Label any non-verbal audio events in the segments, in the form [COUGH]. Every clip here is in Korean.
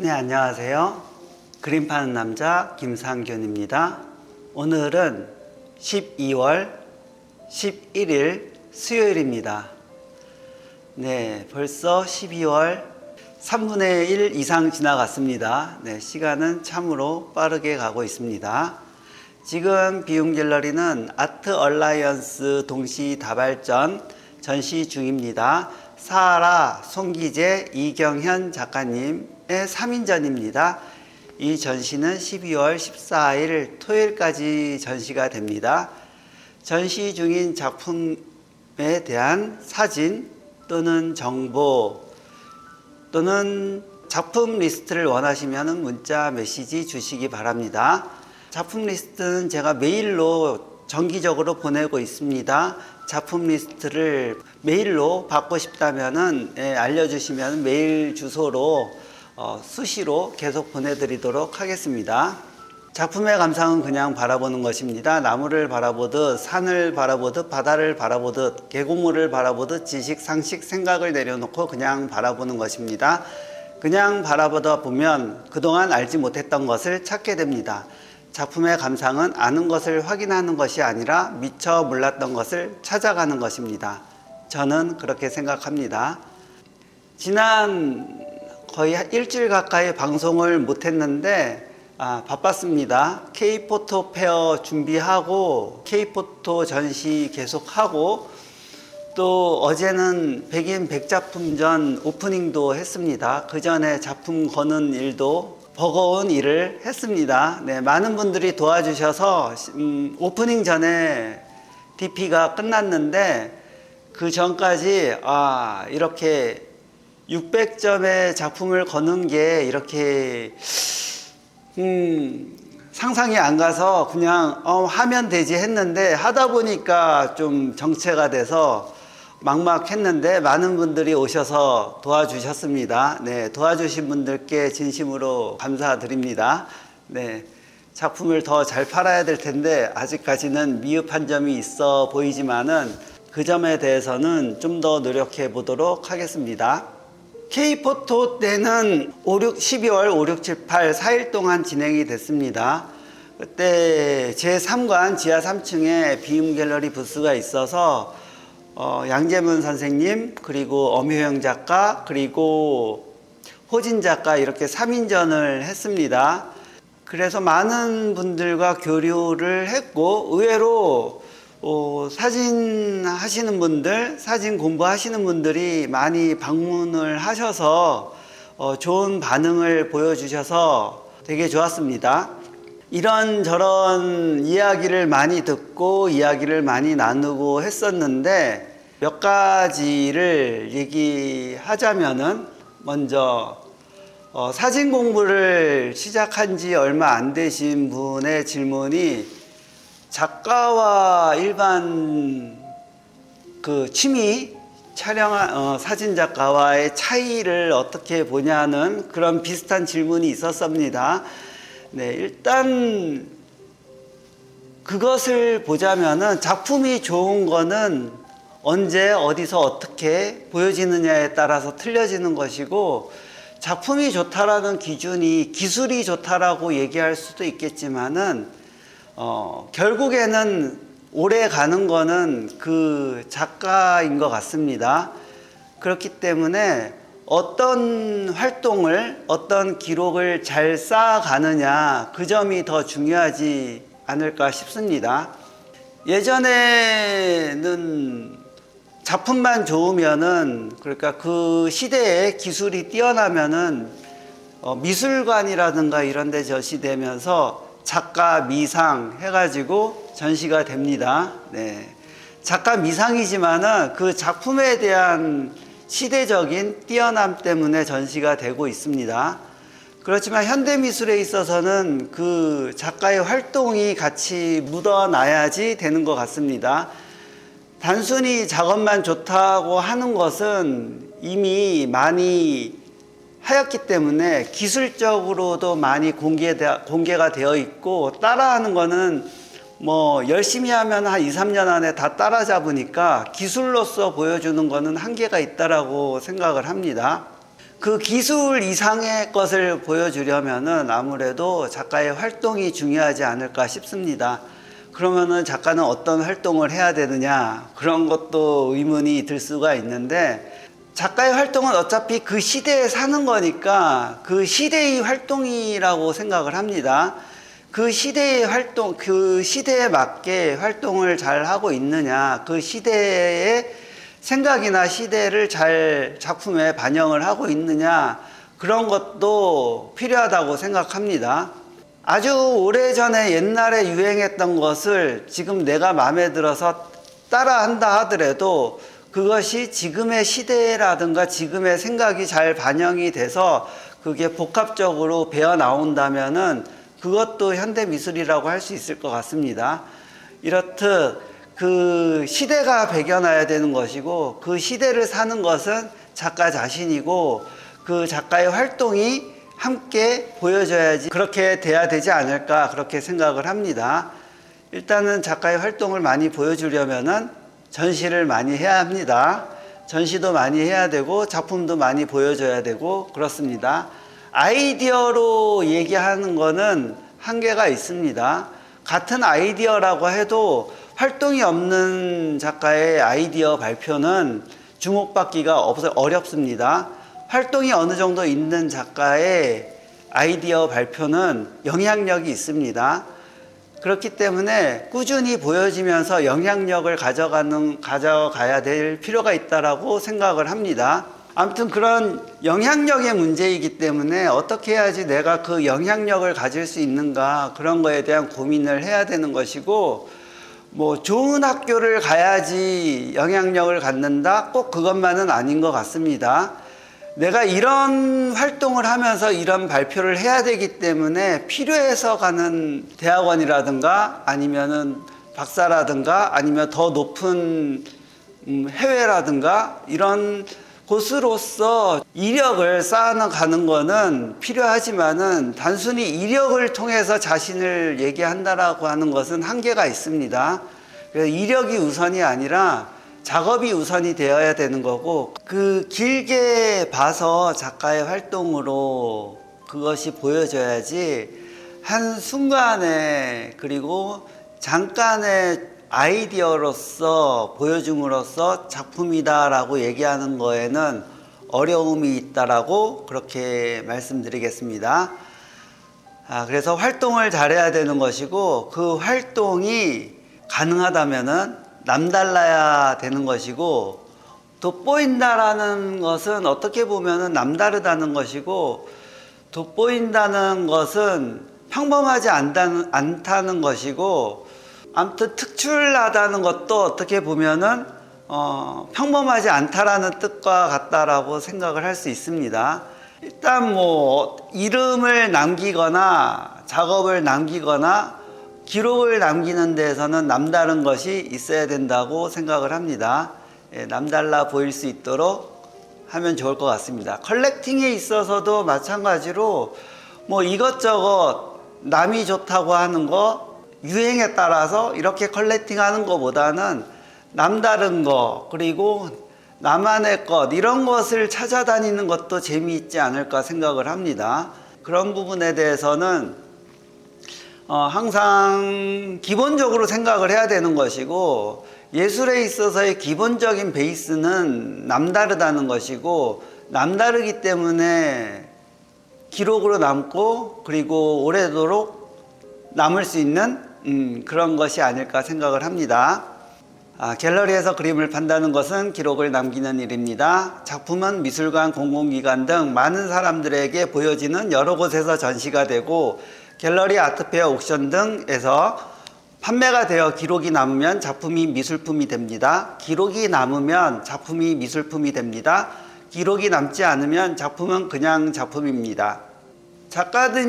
네, 안녕하세요. 그림 파는 남자 김상균입니다. 오늘은 12월 11일 수요일입니다. 네, 벌써 12월 3분의 1 이상 지나갔습니다. 네, 시간은 참으로 빠르게 가고 있습니다. 지금 비움 갤러리는 아트 얼라이언스 동시 다발전 전시 중입니다. 사하라, 송기재, 이경현 작가님의 3인전입니다. 이 전시는 12월 14일 토요일까지 전시가 됩니다. 전시 중인 작품에 대한 사진 또는 정보 또는 작품 리스트를 원하시면 문자 메시지 주시기 바랍니다. 작품 리스트는 제가 메일로 정기적으로 보내고 있습니다. 작품 리스트를 메일로 받고 싶다면은 예, 알려주시면 메일 주소로 어, 수시로 계속 보내드리도록 하겠습니다. 작품의 감상은 그냥 바라보는 것입니다. 나무를 바라보듯, 산을 바라보듯, 바다를 바라보듯, 계곡물을 바라보듯 지식, 상식, 생각을 내려놓고 그냥 바라보는 것입니다. 그냥 바라보다 보면 그동안 알지 못했던 것을 찾게 됩니다. 작품의 감상은 아는 것을 확인하는 것이 아니라 미처 몰랐던 것을 찾아가는 것입니다. 저는 그렇게 생각합니다. 지난 거의 한 일주일 가까이 방송을 못했는데 아, 바빴습니다. K포토 페어 준비하고 K포토 전시 계속하고 또 어제는 백인 백작품전 오프닝도 했습니다. 그 전에 작품 거는 일도 버거운 일을 했습니다. 네, 많은 분들이 도와주셔서 음, 오프닝 전에 DP가 끝났는데 그 전까지 아 이렇게 600점의 작품을 거는 게 이렇게 음, 상상이 안 가서 그냥 어, 하면 되지 했는데 하다 보니까 좀 정체가 돼서 막막했는데 많은 분들이 오셔서 도와주셨습니다. 네, 도와주신 분들께 진심으로 감사드립니다. 네, 작품을 더 잘 팔아야 될 텐데 아직까지는 미흡한 점이 있어 보이지만은 그 점에 대해서는 좀 더 노력해 보도록 하겠습니다. K포토 때는 5, 6, 12월 5, 6, 7, 8 4일 동안 진행이 됐습니다. 그때 제3관 지하 3층에 비움 갤러리 부스가 있어서 어, 양재문 선생님 그리고 엄효영 작가 그리고 호진 작가 이렇게 3인전을 했습니다. 그래서 많은 분들과 교류를 했고 의외로 어, 사진 하시는 분들, 사진 공부하시는 분들이 많이 방문을 하셔서 어, 좋은 반응을 보여주셔서 되게 좋았습니다. 이런저런 이야기를 많이 듣고 이야기를 많이 나누고 했었는데 몇 가지를 얘기하자면은 먼저 어, 사진 공부를 시작한 지 얼마 안 되신 분의 질문이 작가와 일반 그 취미 촬영 어, 사진 작가와의 차이를 어떻게 보냐는 그런 비슷한 질문이 있었습니다. 네, 일단 그것을 보자면은 작품이 좋은 거는 언제 어디서 어떻게 보여지느냐에 따라서 틀려지는 것이고 작품이 좋다라는 기준이 기술이 좋다라고 얘기할 수도 있겠지만은 어, 결국에는 오래 가는 거는 그 작가인 것 같습니다. 그렇기 때문에 어떤 활동을, 어떤 기록을 잘 쌓아가느냐, 그 점이 더 중요하지 않을까 싶습니다. 예전에는 작품만 좋으면은, 그러니까 그 시대에 기술이 뛰어나면은, 어, 미술관이라든가 이런 데 전시되면서 작가 미상 해가지고 전시가 됩니다. 네. 작가 미상이지만은 그 작품에 대한 시대적인 뛰어남 때문에 전시가 되고 있습니다. 그렇지만 현대 미술에 있어서는 그 작가의 활동이 같이 묻어나야지 되는 것 같습니다. 단순히 작업만 좋다고 하는 것은 이미 많이 하였기 때문에 기술적으로도 많이 공개되, 공개가 되어 있고 따라하는 거는 뭐 열심히 하면 한 2, 3년 안에 다 따라잡으니까 기술로서 보여주는 거는 한계가 있다라고 생각을 합니다. 그 기술 이상의 것을 보여주려면은 아무래도 작가의 활동이 중요하지 않을까 싶습니다. 그러면은 작가는 어떤 활동을 해야 되느냐 그런 것도 의문이 들 수가 있는데 작가의 활동은 어차피 그 시대에 사는 거니까 그 시대의 활동이라고 생각을 합니다. 그 시대의 활동, 그 시대에 맞게 활동을 잘 하고 있느냐, 그 시대의 생각이나 시대를 잘 작품에 반영을 하고 있느냐, 그런 것도 필요하다고 생각합니다. 아주 오래 전에 옛날에 유행했던 것을 지금 내가 마음에 들어서 따라 한다 하더라도 그것이 지금의 시대라든가 지금의 생각이 잘 반영이 돼서 그게 복합적으로 배어 나온다면은 그것도 현대 미술이라고 할 수 있을 것 같습니다. 이렇듯 그 시대가 배겨나야 되는 것이고 그 시대를 사는 것은 작가 자신이고 그 작가의 활동이 함께 보여져야지 그렇게 돼야 되지 않을까 그렇게 생각을 합니다. 일단은 작가의 활동을 많이 보여주려면은 전시를 많이 해야 합니다. 전시도 많이 해야 되고 작품도 많이 보여줘야 되고 그렇습니다. 아이디어로 얘기하는 거는 한계가 있습니다. 같은 아이디어라고 해도 활동이 없는 작가의 아이디어 발표는 주목받기가 없- 어렵습니다. 활동이 어느 정도 있는 작가의 아이디어 발표는 영향력이 있습니다. 그렇기 때문에 꾸준히 보여지면서 영향력을 가져가는 가져가야 될 필요가 있다라고 생각을 합니다. 아무튼 그런 영향력의 문제이기 때문에 어떻게 해야지 내가 그 영향력을 가질 수 있는가 그런 거에 대한 고민을 해야 되는 것이고 뭐 좋은 학교를 가야지 영향력을 갖는다 꼭 그것만은 아닌 것 같습니다. 내가 이런 활동을 하면서 이런 발표를 해야 되기 때문에 필요해서 가는 대학원이라든가 아니면은 박사라든가 아니면 더 높은 음, 해외라든가 이런 곳으로서 이력을 쌓아가는 거는 필요하지만은 단순히 이력을 통해서 자신을 얘기한다라고 하는 것은 한계가 있습니다. 그래서 이력이 우선이 아니라 작업이 우선이 되어야 되는 거고 그 길게 봐서 작가의 활동으로 그것이 보여져야지 한 순간에 그리고 잠깐의 아이디어로서 보여줌으로써 작품이다라고 얘기하는 거에는 어려움이 있다라고 그렇게 말씀드리겠습니다. 아, 그래서 활동을 잘해야 되는 것이고 그 활동이 가능하다면은 남달라야 되는 것이고 돋보인다라는 것은 어떻게 보면은 남다르다는 것이고 돋보인다는 것은 평범하지 않다는, 않다는 것이고 아무튼 특출나다는 것도 어떻게 보면은 어, 평범하지 않다라는 뜻과 같다라고 생각을 할 수 있습니다. 일단 뭐 이름을 남기거나 작업을 남기거나 기록을 남기는 데에서는 남다른 것이 있어야 된다고 생각을 합니다. 예, 남달라 보일 수 있도록 하면 좋을 것 같습니다. 컬렉팅에 있어서도 마찬가지로 뭐 이것저것 남이 좋다고 하는 거 유행에 따라서 이렇게 컬렉팅 하는 것보다는 남다른 거 그리고 나만의 것 이런 것을 찾아다니는 것도 재미있지 않을까 생각을 합니다. 그런 부분에 대해서는 어, 항상 기본적으로 생각을 해야 되는 것이고 예술에 있어서의 기본적인 베이스는 남다르다는 것이고 남다르기 때문에 기록으로 남고 그리고 오래도록 남을 수 있는 음, 그런 것이 아닐까 생각을 합니다. 아, 갤러리에서 그림을 판다는 것은 기록을 남기는 일입니다. 작품은 미술관, 공공기관 등 많은 사람들에게 보여지는 여러 곳에서 전시가 되고 갤러리, 아트페어, 옥션 등에서 판매가 되어 기록이 남으면 작품이 미술품이 됩니다. 기록이 남으면 작품이 미술품이 됩니다. 기록이 남지 않으면 작품은 그냥 작품입니다. 작가님들의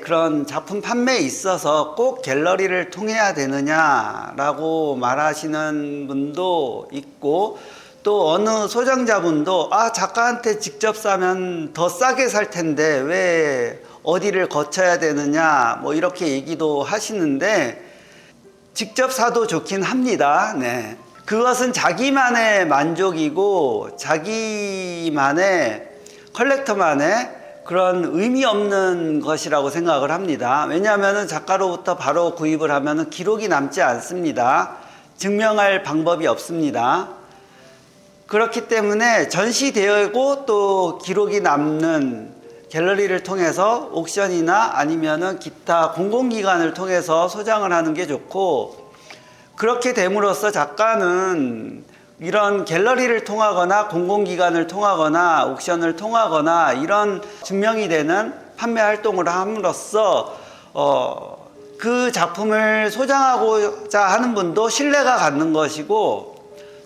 그런 작품 판매에 있어서 꼭 갤러리를 통해야 되느냐라고 말하시는 분도 있고 또 어느 소장자분도 아 작가한테 직접 사면 더 싸게 살 텐데 왜 어디를 거쳐야 되느냐 뭐 이렇게 얘기도 하시는데 직접 사도 좋긴 합니다. 네. 그것은 자기만의 만족이고 자기만의 컬렉터만의 그런 의미 없는 것이라고 생각을 합니다. 왜냐하면 작가로부터 바로 구입을 하면 기록이 남지 않습니다. 증명할 방법이 없습니다. 그렇기 때문에 전시되고 또 기록이 남는 갤러리를 통해서 옥션이나 아니면은 기타 공공기관을 통해서 소장을 하는 게 좋고 그렇게 됨으로써 작가는 이런 갤러리를 통하거나 공공기관을 통하거나 옥션을 통하거나 이런 증명이 되는 판매 활동을 함으로써 어, 그 작품을 소장하고자 하는 분도 신뢰가 갖는 것이고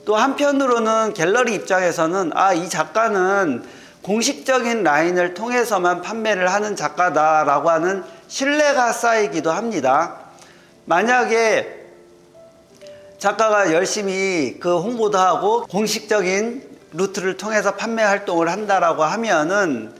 또 한편으로는 갤러리 입장에서는 아, 이 작가는 공식적인 라인을 통해서만 판매를 하는 작가다라고 하는 신뢰가 쌓이기도 합니다. 만약에 작가가 열심히 그 홍보도 하고 공식적인 루트를 통해서 판매 활동을 한다라고 하면은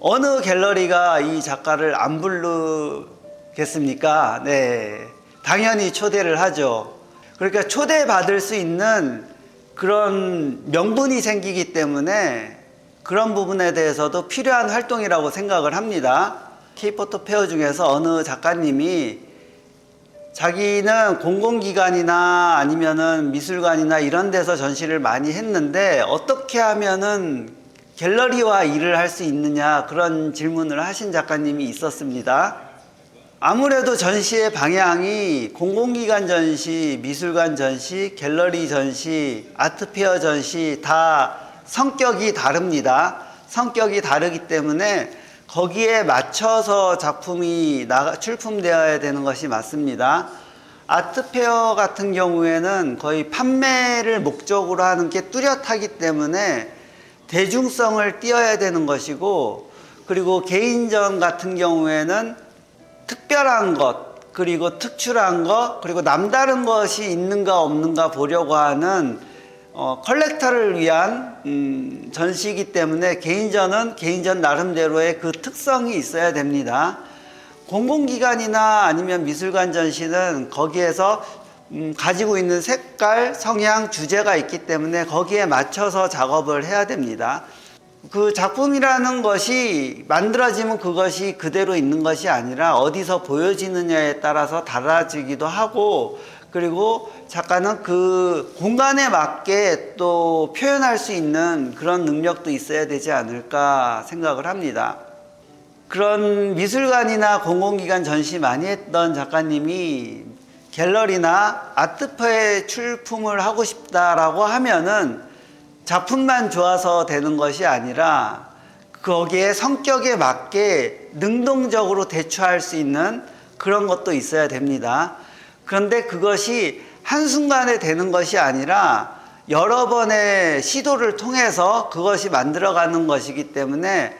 어느 갤러리가 이 작가를 안 부르겠습니까? 네. 당연히 초대를 하죠. 그러니까 초대받을 수 있는 그런 명분이 생기기 때문에 그런 부분에 대해서도 필요한 활동이라고 생각을 합니다. K포토 페어 중에서 어느 작가님이 자기는 공공기관이나 아니면은 미술관이나 이런 데서 전시를 많이 했는데 어떻게 하면은 갤러리와 일을 할 수 있느냐 그런 질문을 하신 작가님이 있었습니다. 아무래도 전시의 방향이 공공기관 전시, 미술관 전시, 갤러리 전시, 아트페어 전시 다 성격이 다릅니다. 성격이 다르기 때문에 거기에 맞춰서 작품이 출품되어야 되는 것이 맞습니다. 아트페어 같은 경우에는 거의 판매를 목적으로 하는 게 뚜렷하기 때문에 대중성을 띄어야 되는 것이고 그리고 개인전 같은 경우에는 특별한 것 그리고 특출한 것 그리고 남다른 것이 있는가 없는가 보려고 하는 어, 컬렉터를 위한 음, 전시이기 때문에 개인전은 개인전 나름대로의 그 특성이 있어야 됩니다. 공공기관이나 아니면 미술관 전시는 거기에서 음, 가지고 있는 색깔, 성향, 주제가 있기 때문에 거기에 맞춰서 작업을 해야 됩니다. 그 작품이라는 것이 만들어지면 그것이 그대로 있는 것이 아니라 어디서 보여지느냐에 따라서 달라지기도 하고 그리고 작가는 그 공간에 맞게 또 표현할 수 있는 그런 능력도 있어야 되지 않을까 생각을 합니다. 그런 미술관이나 공공기관 전시 많이 했던 작가님이 갤러리나 아트페에 출품을 하고 싶다라고 하면은 작품만 좋아서 되는 것이 아니라 거기에 성격에 맞게 능동적으로 대처할 수 있는 그런 것도 있어야 됩니다. 그런데 그것이 한순간에 되는 것이 아니라 여러 번의 시도를 통해서 그것이 만들어가는 것이기 때문에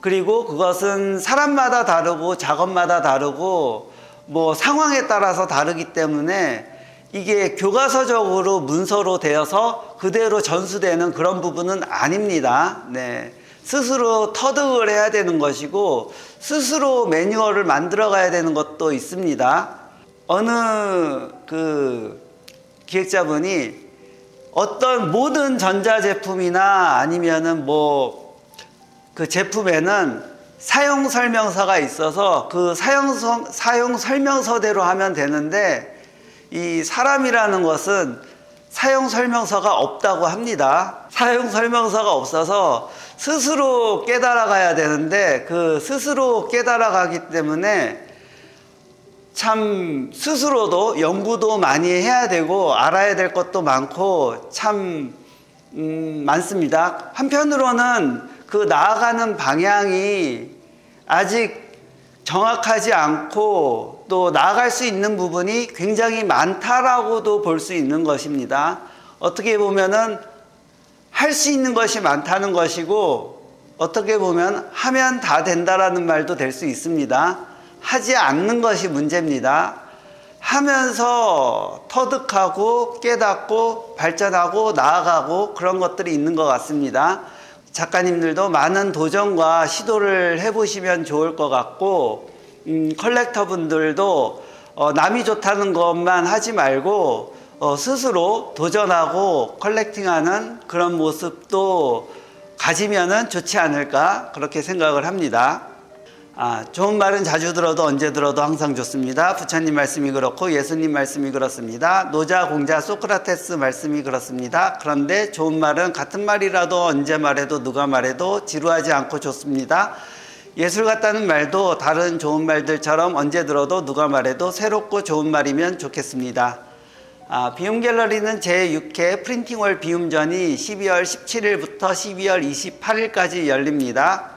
그리고 그것은 사람마다 다르고 작업마다 다르고 뭐 상황에 따라서 다르기 때문에 이게 교과서적으로 문서로 되어서 그대로 전수되는 그런 부분은 아닙니다. 네. 스스로 터득을 해야 되는 것이고 스스로 매뉴얼을 만들어 가야 되는 것도 있습니다. 어느 그 기획자분이 어떤 모든 전자제품이나 아니면은 뭐 그 제품에는 사용 설명서가 있어서 그 사용, 설명서대로 하면 되는데 이 사람이라는 것은 사용 설명서가 없다고 합니다. 사용 설명서가 없어서 스스로 깨달아 가야 되는데 그 스스로 깨달아 가기 때문에 참 스스로도 연구도 많이 해야 되고 알아야 될 것도 많고 참 음, 많습니다. 한편으로는 그 나아가는 방향이 아직 정확하지 않고 또 나아갈 수 있는 부분이 굉장히 많다라고도 볼 수 있는 것입니다. 어떻게 보면은 할 수 있는 것이 많다는 것이고 어떻게 보면 하면 다 된다라는 말도 될 수 있습니다. 하지 않는 것이 문제입니다. 하면서 터득하고 깨닫고 발전하고 나아가고 그런 것들이 있는 것 같습니다. 작가님들도 많은 도전과 시도를 해보시면 좋을 것 같고, 음, 컬렉터 분들도 어, 남이 좋다는 것만 하지 말고, 어, 스스로 도전하고 컬렉팅하는 그런 모습도 가지면은 좋지 않을까 그렇게 생각을 합니다. 아, 좋은 말은 자주 들어도 언제 들어도 항상 좋습니다. 부처님 말씀이 그렇고 예수님 말씀이 그렇습니다. 노자, 공자, 소크라테스 말씀이 그렇습니다. 그런데 좋은 말은 같은 말이라도 언제 말해도 누가 말해도 지루하지 않고 좋습니다. 예술 같다는 말도 다른 좋은 말들처럼 언제 들어도 누가 말해도 새롭고 좋은 말이면 좋겠습니다. 아, 비움 갤러리는 제6회 프린팅월 비움전이 12월 17일부터 12월 28일까지 열립니다.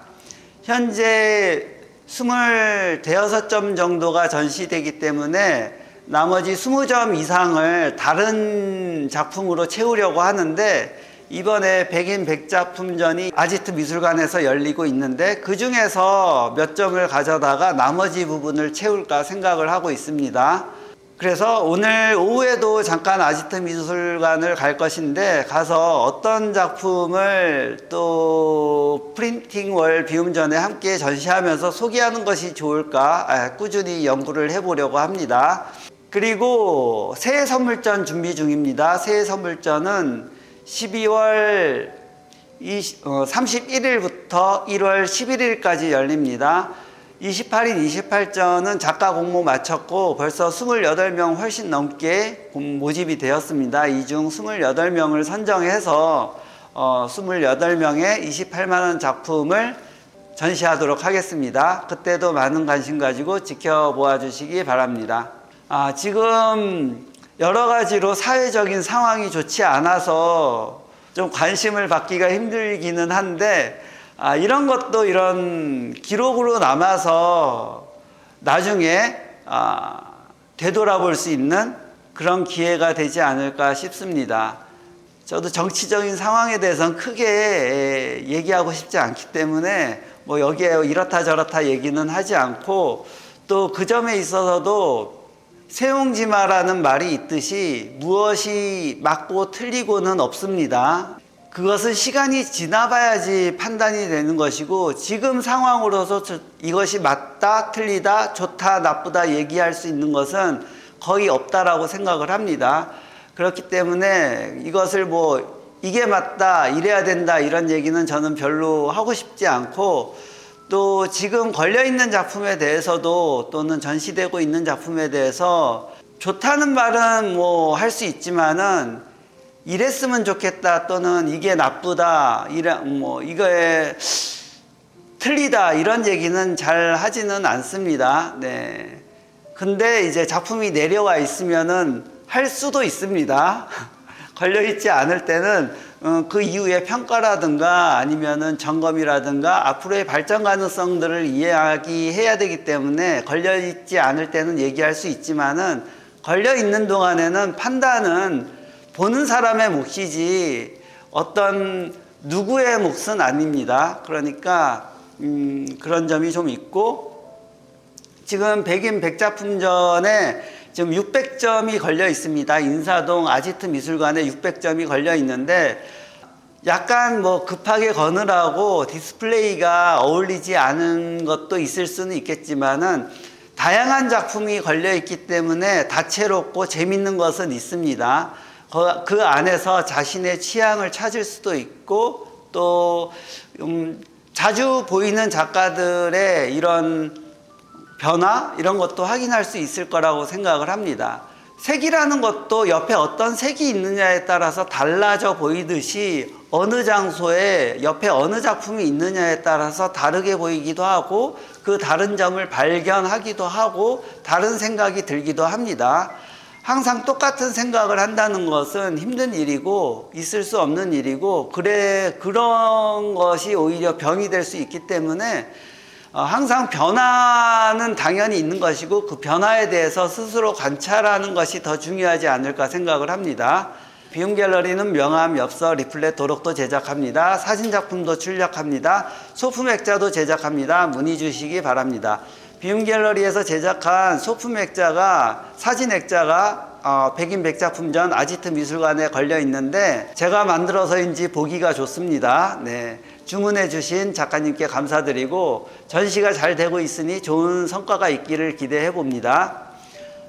현재 26점 정도가 전시되기 때문에 나머지 20점 이상을 다른 작품으로 채우려고 하는데 이번에 백인 백작품전이 아지트 미술관에서 열리고 있는데 그 중에서 몇 점을 가져다가 나머지 부분을 채울까 생각을 하고 있습니다. 그래서 오늘 오후에도 잠깐 아지트 미술관을 갈 것인데 가서 어떤 작품을 또 프린팅 월 비움 전에 함께 전시하면서 소개하는 것이 좋을까 아, 꾸준히 연구를 해보려고 합니다. 그리고 새해 선물전 준비 중입니다. 새해 선물전은 12월 20, 어, 31일부터 1월 11일까지 열립니다. 28일, 28전은 작가 공모 마쳤고 벌써 28명 훨씬 넘게 공- 모집이 되었습니다. 이 중 28명을 선정해서 어, 28명의 28만원 작품을 전시하도록 하겠습니다. 그때도 많은 관심 가지고 지켜보아 주시기 바랍니다. 아, 지금 여러 가지로 사회적인 상황이 좋지 않아서 좀 관심을 받기가 힘들기는 한데 아, 이런 것도 이런 기록으로 남아서 나중에 아, 되돌아볼 수 있는 그런 기회가 되지 않을까 싶습니다. 저도 정치적인 상황에 대해서는 크게 에, 얘기하고 싶지 않기 때문에 뭐 여기에 이렇다 저렇다 얘기는 하지 않고 또 그 점에 있어서도 세용지마라는 말이 있듯이 무엇이 맞고 틀리고는 없습니다. 그것은 시간이 지나봐야지 판단이 되는 것이고 지금 상황으로서 저- 이것이 맞다, 틀리다, 좋다, 나쁘다 얘기할 수 있는 것은 거의 없다라고 생각을 합니다. 그렇기 때문에 이것을 뭐 이게 맞다, 이래야 된다 이런 얘기는 저는 별로 하고 싶지 않고 또 지금 걸려 있는 작품에 대해서도 또는 전시되고 있는 작품에 대해서 좋다는 말은 뭐 할 수 있지만은 이랬으면 좋겠다 또는 이게 나쁘다 이래 뭐 이거에 틀리다 이런 얘기는 잘 하지는 않습니다. 네. 근데 이제 작품이 내려와 있으면은 할 수도 있습니다. [LAUGHS] 걸려 있지 않을 때는 어, 그 이후에 평가라든가 아니면은 점검이라든가 앞으로의 발전 가능성들을 이야기해야 되기 때문에 걸려 있지 않을 때는 얘기할 수 있지만은 걸려 있는 동안에는 판단은 보는 사람의 몫이지 어떤 누구의 몫은 아닙니다. 그러니까 음, 그런 점이 좀 있고 지금 백인 백작품전에 지금 600점이 걸려 있습니다. 인사동 아지트 미술관에 600점이 걸려 있는데 약간 뭐 급하게 거느라고 디스플레이가 어울리지 않은 것도 있을 수는 있겠지만은 다양한 작품이 걸려 있기 때문에 다채롭고 재밌는 것은 있습니다. 그- 그 안에서 자신의 취향을 찾을 수도 있고 또 음, 자주 보이는 작가들의 이런 변화 이런 것도 확인할 수 있을 거라고 생각을 합니다. 색이라는 것도 옆에 어떤 색이 있느냐에 따라서 달라져 보이듯이 어느 장소에 옆에 어느 작품이 있느냐에 따라서 다르게 보이기도 하고 그 다른 점을 발견하기도 하고 다른 생각이 들기도 합니다. 항상 똑같은 생각을 한다는 것은 힘든 일이고 있을 수 없는 일이고 그래 그런 것이 오히려 병이 될 수 있기 때문에 어, 항상 변화는 당연히 있는 것이고 그 변화에 대해서 스스로 관찰하는 것이 더 중요하지 않을까 생각을 합니다. 비움 갤러리는 명함, 엽서, 리플렛, 도록도 제작합니다. 사진 작품도 출력합니다. 소품 액자도 제작합니다. 문의 주시기 바랍니다. 비움 갤러리에서 제작한 소품 액자가 사진 액자가 어, 백인 백작품전 아지트 미술관에 걸려 있는데 제가 만들어서인지 보기가 좋습니다. 네. 주문해 주신 작가님께 감사드리고 전시가 잘 되고 있으니 좋은 성과가 있기를 기대해 봅니다.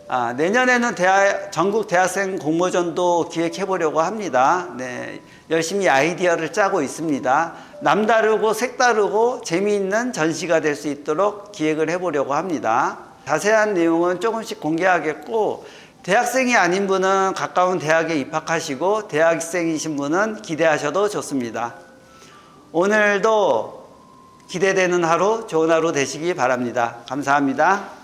아, 내년에는 대학, 전국 대학생 공모전도 기획해 보려고 합니다. 네, 열심히 아이디어를 짜고 있습니다. 남다르고 색다르고 재미있는 전시가 될 수 있도록 기획을 해 보려고 합니다. 자세한 내용은 조금씩 공개하겠고, 대학생이 아닌 분은 가까운 대학에 입학하시고, 대학생이신 분은 기대하셔도 좋습니다. 오늘도 기대되는 하루, 좋은 하루 되시기 바랍니다. 감사합니다.